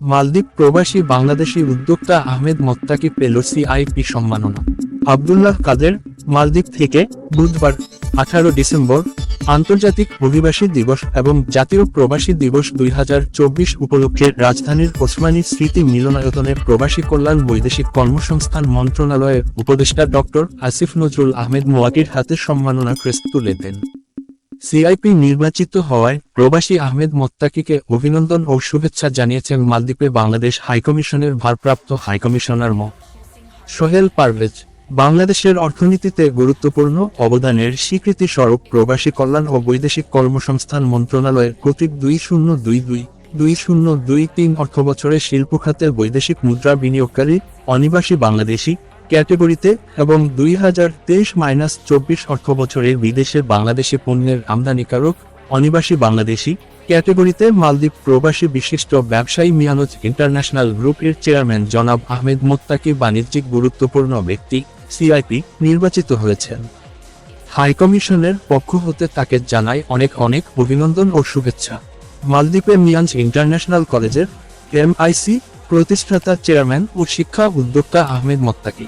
মালদ্বীপ প্রবাসী বাংলাদেশি উদ্যোক্তা আহমেদ মোত্তাকি পেল সিআইপি সম্মাননা। আবদুল্লাহ কাদের, মালদ্বীপ থেকে বুধবার, আঠারো ডিসেম্বর, আন্তর্জাতিক অভিবাসী দিবস এবং জাতীয় প্রবাসী দিবস দুই হাজার চব্বিশ উপলক্ষে রাজধানীর ওসমানী স্মৃতি মিলনায়তনে প্রবাসী কল্যাণ বৈদেশিক কর্মসংস্থান মন্ত্রণালয়ের উপদেষ্টা ডক্টর আসিফ নজরুল আহমেদ মোয়াকির হাতে সম্মাননা ক্রেস্ট তুলে দেন। সিআইপি নির্বাচিত হওয়ায় প্রবাসী আহমেদ মোত্তাকিকে অভিনন্দন ও শুভেচ্ছা জানিয়েছেন মালদ্বীপে বাংলাদেশ হাইকমিশনের ভারপ্রাপ্ত হাইকমিশনার মো. সোহেল পারভেজ। বাংলাদেশের অর্থনীতিতে গুরুত্বপূর্ণ অবদানের স্বীকৃতি স্বরূপ প্রবাসী কল্যাণ ও বৈদেশিক কর্মসংস্থান মন্ত্রণালয়ের কর্তৃক দুই শূন্য দুই দুই দুই শূন্য দুই তিন অর্থবছরে শিল্প খাতে বৈদেশিক মুদ্রা বিনিয়োগকারী, অনিবাসী বাংলাদেশি ক্যাটেগরিতে এবং দুই হাজার তেইশ মাইনাস চব্বিশ অর্থবছরে বিদেশে বাংলাদেশি পণ্যের আমদানিকারক অনিবাসী বাংলাদেশি ক্যাটেগরিতে মালদ্বীপ প্রবাসী বিশিষ্ট ব্যবসায়ী মিয়ানোজ ইন্টারন্যাশনাল গ্রুপের চেয়ারম্যান জনাব আহমেদ মোত্তাকি বাণিজ্যিক গুরুত্বপূর্ণ ব্যক্তি, সিআইপি, নির্বাচিত হয়েছেন। হাইকমিশনের পক্ষ হতে তাকে জানায় অনেক অনেক অভিনন্দন ও শুভেচ্ছা। মালদ্বীপে মিয়াঞ্জ ইন্টারন্যাশনাল কলেজের এমআইসি প্রতিষ্ঠাতা চেয়ারম্যান ও শিক্ষা উদ্যোক্তা আহমেদ মোত্তাকি।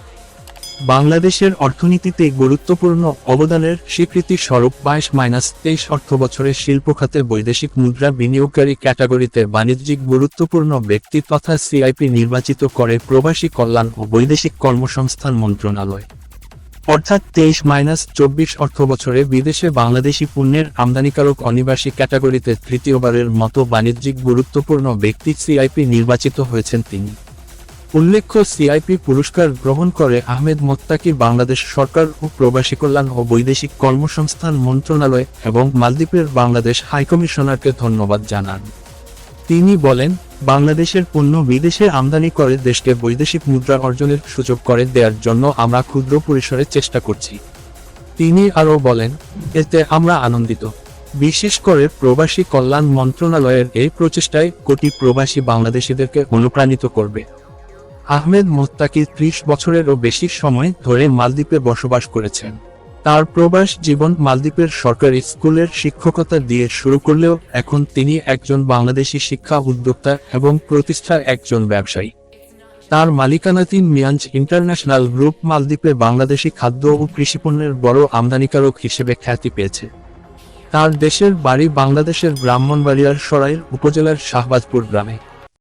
বাংলাদেশের অর্থনীতিতে গুরুত্বপূর্ণ অবদানের স্বীকৃতি স্বরূপ বাইশ মাইনাস তেইশ অর্থ বছরের শিল্প খাতে বৈদেশিক মুদ্রা বিনিয়োগকারী ক্যাটাগরিতে বাণিজ্যিক গুরুত্বপূর্ণ ব্যক্তি তথা সিআইপি নির্বাচিত করে প্রবাসী কল্যাণ ও বৈদেশিক কর্মসংস্থান মন্ত্রণালয়। অর্থাৎ তেইশ মাইনাস চব্বিশ অর্থ বছরে বিদেশে বাংলাদেশি পণ্যের আমদানিকারক অনিবাসী ক্যাটাগরিতে তৃতীয়বারের মতো বাণিজ্যিক গুরুত্বপূর্ণ ব্যক্তি সিআইপি নির্বাচিত হয়েছেন তিনি। উল্লেখ্য সিআইপি পুরস্কার গ্রহণ করে আহমেদ মোত্তাকি বাংলাদেশ সরকার ও প্রবাসী কল্যাণ ও বৈদেশিক কর্মসংস্থান মন্ত্রণালয় এবং মালদ্বীপের বাংলাদেশ হাইকমিশনারকে ধন্যবাদ জানান। তিনি বলেন, বাংলাদেশের পণ্য বিদেশে আমদানি করে দেশকে বৈদেশিক মুদ্রা অর্জনের সুযোগ করে দেওয়ার জন্য আমরা ক্ষুদ্র পরিসরে চেষ্টা করছি। তিনি আরও বলেন, এতে আমরা আনন্দিত। বিশেষ করে প্রবাসী কল্যাণ মন্ত্রণালয়ের এই প্রচেষ্টায় কোটি প্রবাসী বাংলাদেশিদেরকে অনুপ্রাণিত করবে। আহমেদ মোত্তাকি ত্রিশ বছরেরও বেশি সময় ধরে মালদ্বীপে বসবাস করেছেন। তার প্রবাস জীবন মালদ্বীপের সরকারি স্কুলের শিক্ষকতা দিয়ে শুরু করলেও এখন তিনি একজন বাংলাদেশি শিক্ষা উদ্যোক্তা এবং প্রতিষ্ঠার একজন ব্যবসায়ী। তার মালিকানাধীন মিয়াঞ্জ ইন্টারন্যাশনাল গ্রুপ মালদ্বীপে বাংলাদেশি খাদ্য ও কৃষিপণ্যের বড় আমদানিকারক হিসেবে খ্যাতি পেয়েছে। তার দেশের বাড়ি বাংলাদেশের ব্রাহ্মণবাড়িয়ার সরাইল উপজেলার শাহবাজপুর গ্রামে।